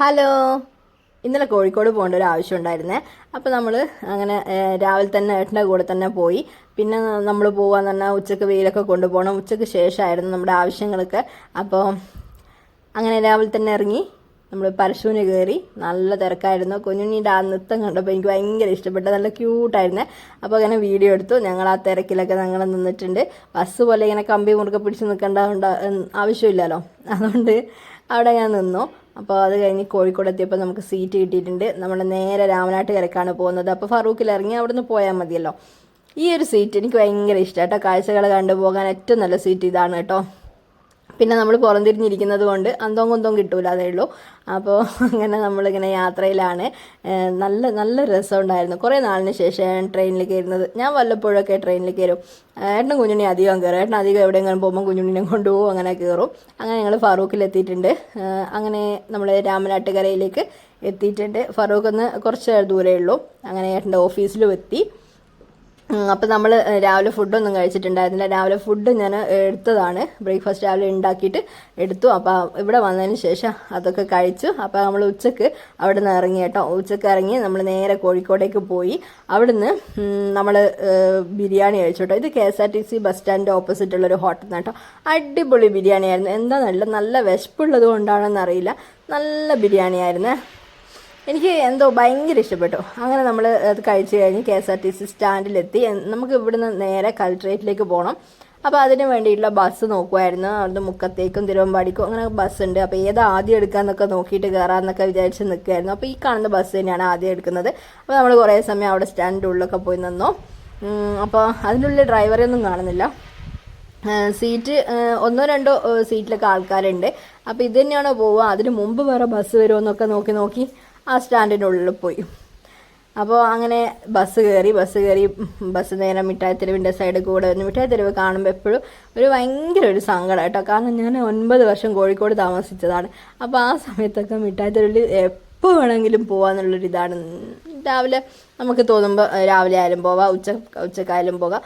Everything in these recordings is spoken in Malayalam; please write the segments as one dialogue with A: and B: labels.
A: ഹലോ. ഇന്നലെ കോഴിക്കോട് പോകേണ്ട ഒരു ആവശ്യം ഉണ്ടായിരുന്നേ. അപ്പോൾ നമ്മൾ അങ്ങനെ രാവിലെ തന്നെ ഏട്ടന്റെ കൂടെ തന്നെ പോയി. പിന്നെ നമ്മൾ പോകാന്ന് പറഞ്ഞാൽ ഉച്ചയ്ക്ക് വെയിലൊക്കെ കൊണ്ടുപോകണം. ഉച്ചയ്ക്ക് ശേഷമായിരുന്നു നമ്മുടെ ആവശ്യങ്ങളൊക്കെ. അപ്പോൾ അങ്ങനെ രാവിലെ തന്നെ ഇറങ്ങി നമ്മൾ പരശുവിന് കയറി. നല്ല തിരക്കായിരുന്നു. കുഞ്ഞുണ്ണീന്റെ ആ നൃത്തം കണ്ടപ്പോൾ എനിക്ക് ഭയങ്കര ഇഷ്ടപ്പെട്ടു. നല്ല ക്യൂട്ടായിരുന്നു. അപ്പോൾ അങ്ങനെ വീഡിയോ എടുത്തു. ഞങ്ങൾ ആ തിരക്കിലൊക്കെ ഞങ്ങൾ നിന്നിട്ടുണ്ട്. ബസ് പോലെ ഇങ്ങനെ കമ്പി മുറുക്കെ പിടിച്ച് നിൽക്കേണ്ട ആവശ്യമില്ലല്ലോ. അതുകൊണ്ട് അവിടെ ഞാൻ നിന്നു. അപ്പോൾ അത് കഴിഞ്ഞ് കോഴിക്കോട് എത്തിയപ്പോൾ നമുക്ക് സീറ്റ് കിട്ടിയിട്ടുണ്ട്. നമ്മൾ നേരെ രാമനാട്ടുകരക്കാണ് പോകുന്നത്. അപ്പോൾ ഫറൂഖിൽ ഇറങ്ങി അവിടെ നിന്ന് പോയാൽ മതിയല്ലോ. ഈ ഒരു സീറ്റ് എനിക്ക് ഭയങ്കര ഇഷ്ടം. കേട്ടോ കാഴ്ചകൾ കണ്ടുപോകാൻ ഏറ്റവും നല്ല സീറ്റ് ഇതാണ് കേട്ടോ. പിന്നെ നമ്മൾ പുറംതിരിഞ്ഞിരിക്കുന്നത് കൊണ്ട് അന്തോം കൊന്തോം കിട്ടൂല അതേ ഉള്ളൂ. അപ്പോൾ അങ്ങനെ നമ്മളിങ്ങനെ യാത്രയിലാണ്. നല്ല നല്ല രസമുണ്ടായിരുന്നു. കുറേ നാളിന് ശേഷം ട്രെയിനിൽ കയറുന്നത്. ഞാൻ വല്ലപ്പോഴൊക്കെ ട്രെയിനിൽ കയറും. ഏട്ടനും കുഞ്ഞുണ്ണി അധികം കയറും. ഏട്ടൻ അധികം എവിടെയെങ്കിലും പോകുമ്പോൾ കുഞ്ഞുണ്ണിനെ കൊണ്ടുപോകും അങ്ങനെ കയറും. അങ്ങനെ ഞങ്ങൾ ഫറൂഖിൽ എത്തിയിട്ടുണ്ട്. അങ്ങനെ നമ്മൾ രാമനാട്ടുകരയിലേക്ക് എത്തിയിട്ടുണ്ട്. ഫറൂഖ് ഒന്ന് കുറച്ച് ദൂരമേ ഉള്ളൂ. അങ്ങനെ ഏട്ടന്റെ ഓഫീസിലും എത്തി. അപ്പം നമ്മൾ രാവിലെ ഫുഡൊന്നും കഴിച്ചിട്ടുണ്ടായിരുന്നില്ല. രാവിലെ ഫുഡ് ഞാൻ എടുത്തതാണ്. ബ്രേക്ക്ഫാസ്റ്റ് രാവിലെ ഉണ്ടാക്കിയിട്ട് എടുത്തു. അപ്പോൾ ഇവിടെ വന്നതിന് ശേഷം അതൊക്കെ കഴിച്ചു. അപ്പോൾ നമ്മൾ ഉച്ചയ്ക്ക് അവിടെ നിന്ന് ഇറങ്ങി കേട്ടോ. ഉച്ചയ്ക്ക് ഇറങ്ങി നമ്മൾ നേരെ കോഴിക്കോടേക്ക് പോയി. അവിടുന്ന് നമ്മൾ ബിരിയാണി കഴിച്ചു കേട്ടോ. ഇത് K S R T C bus സ്റ്റാൻഡിന്റെ opposite ഉള്ളൊരു ഹോട്ടൽ കേട്ടോ. അടിപൊളി ബിരിയാണി ആയിരുന്നു എന്താ നല്ല നല്ല വിശപ്പുള്ളത് കൊണ്ടാണെന്ന് അറിയില്ല. നല്ല ബിരിയാണി ആയിരുന്നേ എനിക്ക് എന്തോ ഭയങ്കര ഇഷ്ടപ്പെട്ടു. അങ്ങനെ നമ്മൾ അത് കഴിച്ചു കഴിഞ്ഞ് K S R T C സ്റ്റാൻഡിലെത്തി. നമുക്ക് ഇവിടുന്ന് നേരെ കൾട്രേറ്റിലേക്ക് പോകണം അപ്പോൾ അതിന് വേണ്ടിയിട്ടുള്ള ബസ് നോക്കുമായിരുന്നു അവിടുന്ന് മുക്കത്തേക്കും തിരുവമ്പാടിക്കും അങ്ങനെ ബസ് ഉണ്ട് അപ്പോൾ ഏത് ആദ്യം എടുക്കാമെന്നൊക്കെ നോക്കിയിട്ട് കയറാമെന്നൊക്കെ വിചാരിച്ച് നിൽക്കുമായിരുന്നു അപ്പോൾ ഈ കാണുന്ന ബസ് തന്നെയാണ് ആദ്യം എടുക്കുന്നത്. അപ്പോൾ നമ്മൾ കുറേ സമയം അവിടെ സ്റ്റാൻഡിന്റെ ഉള്ളിലൊക്കെ പോയി നിന്നു. അപ്പോൾ അതിനുള്ളിൽ ഡ്രൈവറെ ഒന്നും കാണുന്നില്ല. സീറ്റ് ഒന്നോ രണ്ടോ സീറ്റിലൊക്കെ ആൾക്കാരുണ്ട്. അപ്പോൾ ഇത് തന്നെയാണോ പോവുക? അതിന് മുമ്പ് വേറെ ബസ് വരുമോ എന്നൊക്കെ നോക്കി നോക്കി. ആ സ്റ്റാൻഡിന്റെ ഉള്ളിൽ പോയി. അപ്പോൾ അങ്ങനെ ബസ് കയറി ബസ് കയറി ബസ് നേരെ മിഠായിത്തെരുവിന്റെ സൈഡ് കൂടെ വന്ന് മിഠായിത്തെരുവ് കാണുമ്പോൾ എപ്പോഴും ഒരു ഭയങ്കര ഒരു സങ്കടം കേട്ടോ. കാരണം ഞാൻ ഒൻപത് വർഷം കോഴിക്കോട് താമസിച്ചതാണ്. അപ്പോൾ ആ സമയത്തൊക്കെ മിഠായിത്തെരുവിൽ എപ്പോൾ വേണമെങ്കിലും പോകാമെന്നുള്ളൊരിതാണ് രാവിലെ നമുക്ക് തോന്നുമ്പോൾ രാവിലെ ആയാലും പോവാം ഉച്ച ഉച്ചക്കായാലും പോകാം.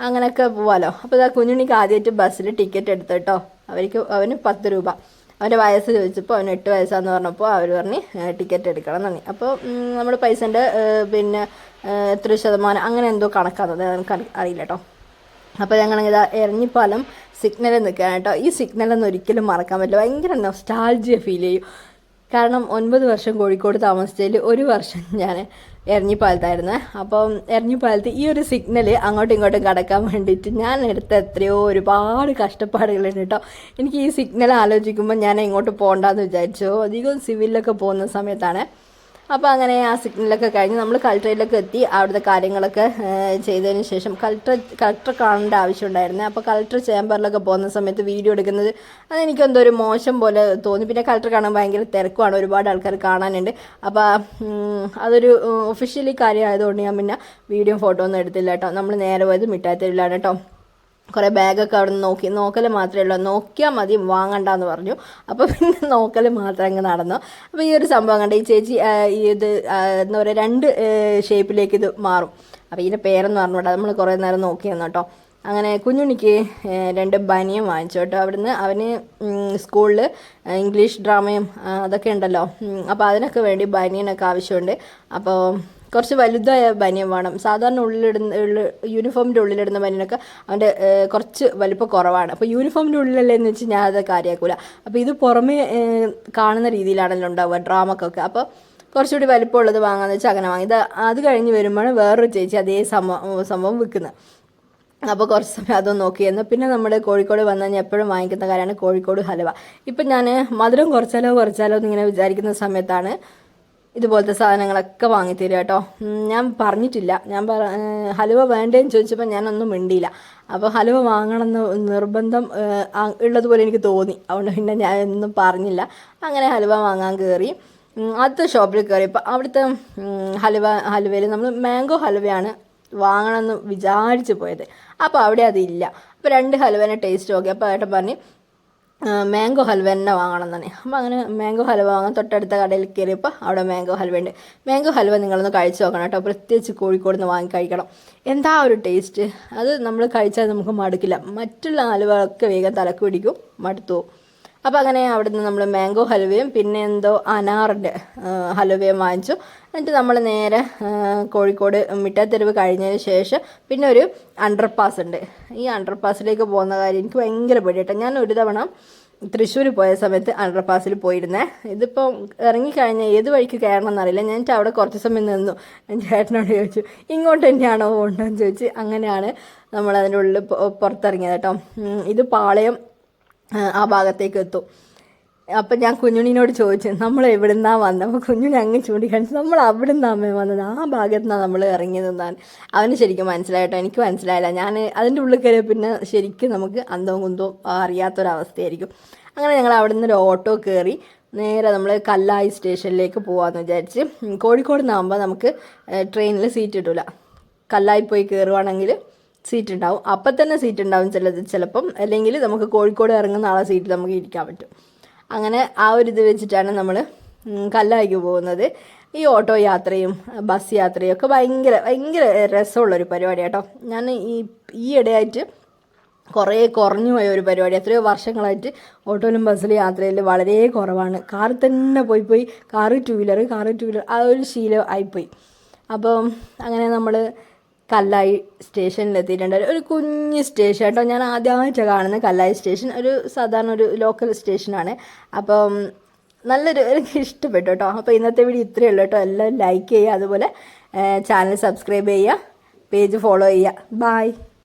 A: അങ്ങനെയൊക്കെ പോവാലോ. അപ്പോൾ ഇതാ കുഞ്ഞുണ്ണിക്ക് ആദ്യമായിട്ട് ബസ്സിൽ ടിക്കറ്റ് എടുത്തു കേട്ടോ. അവർക്ക് അവന് പത്ത് രൂപ. അവന്റെ വയസ്സ് ചോദിച്ചപ്പോൾ അവന് എട്ട് വയസ്സാന്ന് പറഞ്ഞപ്പോൾ അവർ പറഞ്ഞ് ടിക്കറ്റ് എടുക്കണം എന്ന് പറഞ്ഞു. അപ്പോൾ നമ്മൾ പൈസന്റെ പിന്നെ എത്ര ശതമാനം അങ്ങനെ എന്തോ കണക്കാന്നത് നമുക്ക് അറി- അറിയില്ല കേട്ടോ അപ്പോൾ ഞങ്ങൾ ഇതാ സിഗ്നൽ സിഗ്നലിൽ നിൽക്കുകയാണ് കേട്ടോ ഈ സിഗ്നലൊന്നും ഒരിക്കലും മറക്കാൻ പറ്റില്ല. ഭയങ്കര നൊസ്റ്റാൾജിയ ഫീൽ ചെയ്യും. കാരണം ഒൻപത് വർഷം കോഴിക്കോട് താമസിച്ചതിൽ ഒരു വർഷം ഞാൻ എരഞ്ഞിപ്പാലത്തായിരുന്നു അപ്പം എരഞ്ഞിപ്പാലത്ത് ഈ ഒരു സിഗ്നൽ അങ്ങോട്ടും ഇങ്ങോട്ടും കടക്കാൻ വേണ്ടിയിട്ട് ഞാൻ എടുത്ത എത്രയോ ഒരുപാട് കഷ്ടപ്പാടുകളുണ്ട് കേട്ടോ. എനിക്ക് ഈ സിഗ്നൽ ആലോചിക്കുമ്പോൾ ഞാൻ എങ്ങോട്ട് പോകണ്ടെന്ന് വിചാരിച്ചു. അധികം സിവിലൊക്കെ പോകുന്ന സമയത്താണ്. അപ്പോൾ അങ്ങനെ ആ സിഗ്നലൊക്കെ കഴിഞ്ഞ് നമ്മൾ കളക്ടറേറ്റിലൊക്കെ എത്തി അവിടുത്തെ കാര്യങ്ങളൊക്കെ ചെയ്തതിന് ശേഷം കളക്ടർ കളക്ടർ കാണേണ്ട ആവശ്യമുണ്ടായിരുന്നു. അപ്പോൾ കളക്ടർ ചേംബറിലൊക്കെ പോകുന്ന സമയത്ത് വീഡിയോ എടുക്കുന്നത് അതെനിക്ക് എന്തോ ഒരു മോശം പോലെ തോന്നി. പിന്നെ കളക്ടർ കാണാൻ ഭയങ്കര തിരക്കുമാണ്. ഒരുപാട് ആൾക്കാർ കാണാനുണ്ട്. അപ്പോൾ അതൊരു ഒഫീഷ്യലി കാര്യമായതുകൊണ്ട് ഞാൻ പിന്നെ വീഡിയോ ഫോട്ടോ ഒന്നും എടുത്തില്ല കേട്ടോ. നമ്മൾ നേരെ പോയത് മിഠായി തെരുവിലാണ് കേട്ടോ. കുറേ ബാഗൊക്കെ അവിടെ നിന്ന് നോക്കി. നോക്കൽ മാത്രമേ ഉള്ളൂ. നോക്കിയാൽ മതി വാങ്ങണ്ടെന്ന് പറഞ്ഞു. അപ്പോൾ പിന്നെ നോക്കൽ മാത്രം അങ്ങ് നടന്നു. അപ്പോൾ ഈ ഒരു സംഭവം കണ്ട ഈ ചേച്ചി ഇത് എന്താ പറയുക രണ്ട് ഷേപ്പിലേക്ക് ഇത് മാറും. അപ്പോൾ ഇതിന്റെ പേരെന്ന് പറഞ്ഞുകൂടാ നമ്മൾ കുറേ നേരം നോക്കി നിന്നു കേട്ടോ. അങ്ങനെ കുഞ്ഞുണ്ണിക്ക് രണ്ട് ബനിയും വാങ്ങിച്ചു കേട്ടോ. അവിടുന്ന് അവന് സ്കൂളിൽ ഇംഗ്ലീഷ് ഡ്രാമയും അതൊക്കെ ഉണ്ടല്ലോ. അപ്പോൾ അതിനൊക്കെ വേണ്ടി ബനിയനൊക്കെ ആവശ്യമുണ്ട്. അപ്പോൾ കുറച്ച് വലുതായ ബനിയൻ വേണം. സാധാരണ ഉള്ളിലിടുന്ന യൂണിഫോമിന്റെ ഉള്ളിലിടുന്ന ബനിയനൊക്കെ അവന്റെ കുറച്ച് വലിപ്പം കുറവാണ്. അപ്പോൾ യൂണിഫോമിന്റെ ഉള്ളിലല്ലേ എന്ന് വെച്ച് ഞാൻ അത് കാര്യമാക്കൂല അപ്പോൾ ഇത് പുറമേ കാണുന്ന രീതിയിലാണല്ലോ ഉണ്ടാവുക ഡ്രാമക്കൊക്കെ. അപ്പോൾ കുറച്ചുകൂടി വലിപ്പമുള്ളത് വാങ്ങാന്ന് വെച്ചാൽ അങ്ങനെ വാങ്ങി. ഇത് അത് കഴിഞ്ഞ് വരുമ്പോഴാണ് വേറൊരു ചേച്ചി അതേ സംഭവം സംഭവം വിൽക്കുന്നത്. അപ്പോൾ കുറച്ച് സമയം അതൊന്നും നോക്കിയിരുന്നു പിന്നെ നമ്മുടെ കോഴിക്കോട് വന്നു കഴിഞ്ഞാൽ എപ്പോഴും വാങ്ങിക്കുന്ന കാര്യമാണ് കോഴിക്കോട് ഹലുവ. ഇപ്പം ഞാൻ മധുരം കുറച്ചാലോ കുറച്ചാലോ എന്നിങ്ങനെ വിചാരിക്കുന്ന സമയത്താണ് ഇതുപോലത്തെ സാധനങ്ങളൊക്കെ വാങ്ങിത്തരിക കേട്ടോ. ഞാൻ പറഞ്ഞിട്ടില്ല. ഞാൻ പറ ഹലുവ വേണ്ടേന്ന് ചോദിച്ചപ്പോൾ ഞാനൊന്നും മിണ്ടിയില്ല. അപ്പോൾ ഹലുവ വാങ്ങണമെന്ന് നിർബന്ധം ഉള്ളതുപോലെ എനിക്ക് തോന്നി. അതുകൊണ്ട് പിന്നെ ഞാൻ ഒന്നും പറഞ്ഞില്ല. അങ്ങനെ ഹലുവ വാങ്ങാൻ കയറി അടുത്ത ഷോപ്പിൽ കയറിയപ്പോൾ അവിടുത്തെ ഹലുവ ഹലുവയിൽ നമ്മൾ മാംഗോ ഹലുവയാണ് വാങ്ങണമെന്ന് വിചാരിച്ചു പോയത്. അപ്പോൾ അവിടെ അതില്ല. അപ്പോൾ രണ്ട് ഹലുവേനെ ടേസ്റ്റ് നോക്കി. അപ്പോൾ ഏട്ടൻ പറഞ്ഞ് മാംഗോ ഹൽവ തന്നെ വാങ്ങണം തന്നെ. അപ്പോൾ അങ്ങനെ മാംഗോ ഹൽവ വാങ്ങാൻ തൊട്ടടുത്ത കടയിൽ കയറിയപ്പോൾ അവിടെ മാംഗോ ഹൽവ ഉണ്ട്. മാംഗോ ഹൽവ നിങ്ങളൊന്ന് കഴിച്ച് നോക്കണം കേട്ടോ. പ്രത്യേകിച്ച് കോഴിക്കോട് നിന്ന് വാങ്ങി കഴിക്കണം. എന്താ ഒരു ടേസ്റ്റ് അത് നമ്മൾ കഴിച്ചാൽ നമുക്ക് മടുക്കില്ല. മറ്റുള്ള ഒക്കെ വേഗം തലക്ക് പിടിക്കും. മടുത്തു പോകും അപ്പോൾ അങ്ങനെ അവിടുന്ന് നമ്മൾ മാംഗോ ഹലുവയും പിന്നെ എന്തോ അനാറിന്റെ ഹലുവയും വാങ്ങിച്ചു. എന്നിട്ട് നമ്മൾ നേരെ കോഴിക്കോട് മിഠാത്തെരുവ് കഴിഞ്ഞതിന് ശേഷം പിന്നെ ഒരു അണ്ടർപാസ് ഉണ്ട്. ഈ അണ്ടർപാസിലേക്ക് പോകുന്ന കാര്യം എനിക്ക് ഭയങ്കര പേടി കേട്ടോ ഞാൻ ഒരു തവണ തൃശ്ശൂർ പോയ സമയത്ത് അണ്ടർപാസിൽ പോയിരുന്നേ. ഇതിപ്പം ഇറങ്ങിക്കഴിഞ്ഞാൽ ഏത് വഴിക്ക് കയറണം എന്നറിയില്ല. ഞാൻ അവിടെ കുറച്ച് സമയം നിന്നു. ചേട്ടനോട് ചോദിച്ചു ഇങ്ങോട്ട് തന്നെയാണോ പോകേണ്ടതെന്ന് ചോദിച്ച് അങ്ങനെയാണ് നമ്മൾ ഉള്ളിൽ പുറത്തിറങ്ങിയത് കേട്ടോ. ഇത് പാളയം ആ, ഭാഗത്തേക്ക് എത്തും. അപ്പം ഞാൻ കുഞ്ഞുണ്ണിനോട് ചോദിച്ചു നമ്മൾ എവിടുന്നാ വന്നത് അപ്പോൾ കുഞ്ഞുണ്ണി അങ്ങ് ചൂണ്ടിക്കാണിച്ചു നമ്മൾ അവിടെ നിന്നാണ് വന്നത്? ആ ഭാഗത്ത് നിന്നാണ് നമ്മൾ ഇറങ്ങിയതെന്നാണ് അവന് ശരിക്കും മനസ്സിലായിട്ടോ? എനിക്ക് മനസ്സിലായില്ല. ഞാൻ അതിന്റെ ഉള്ളിൽ കയറിയ പിന്നെ ശരിക്കും നമുക്ക് അന്തവും കുന്തവും അറിയാത്തൊരവസ്ഥയായിരിക്കും. അങ്ങനെ ഞങ്ങൾ അവിടെ നിന്ന് ഒരു ഓട്ടോ കയറി നേരെ നമ്മൾ കല്ലായി സ്റ്റേഷനിലേക്ക് പോകാമെന്ന് വിചാരിച്ച് കോഴിക്കോട് നിന്നാകുമ്പോൾ നമുക്ക് ട്രെയിനിൽ സീറ്റ് കിട്ടില്ല കല്ലായി പോയി കയറുവാണെങ്കിൽ സീറ്റ് ഉണ്ടാവും അപ്പം തന്നെ സീറ്റ് ഉണ്ടാവും ചിലത് ചിലപ്പം. അല്ലെങ്കിൽ നമുക്ക് കോഴിക്കോട് ഇറങ്ങുന്ന ആളെ സീറ്റ് നമുക്ക് ഇരിക്കാൻ പറ്റും. അങ്ങനെ ആ ഒരു ഇത് വെച്ചിട്ടാണ് നമ്മൾ കല്ലായിക്ക് പോകുന്നത്. ഈ ഓട്ടോ യാത്രയും ബസ് യാത്രയും ഒക്കെ ഭയങ്കര ഭയങ്കര രസമുള്ളൊരു പരിപാടി കേട്ടോ ഞാൻ ഈ ഈ ഇടയായിട്ട് കുറേ കുറഞ്ഞു പോയ ഒരു പരിപാടി. എത്രയോ വർഷങ്ങളായിട്ട് ഓട്ടോയിലും ബസ്സിലും യാത്രയിൽ വളരെ കുറവാണ്. കാറിൽ തന്നെ പോയി പോയി. Car two wheeler car two wheeler ആ ഒരു ശീലം ആയിപ്പോയി. അപ്പം അങ്ങനെ നമ്മൾ കല്ലായി സ്റ്റേഷനിൽ എത്തിയിട്ടുണ്ട്. ഒരു കുഞ്ഞ് സ്റ്റേഷൻ കേട്ടോ. ഞാൻ ആദ്യമായിട്ടാണ് കാണുന്നത് കല്ലായി സ്റ്റേഷൻ. ഒരു സാധാരണ ഒരു ലോക്കൽ സ്റ്റേഷനാണ് അപ്പം നല്ലൊരു എനിക്ക് ഇഷ്ടപ്പെട്ടു കേട്ടോ. അപ്പോൾ ഇന്നത്തെ വീഡിയോ ഇത്രയേ ഉള്ളൂ കേട്ടോ. എല്ലാം ലൈക്ക് ചെയ്യുക. അതുപോലെ ചാനൽ സബ്സ്ക്രൈബ് ചെയ്യുക. പേജ് ഫോളോ ചെയ്യുക. ബായ്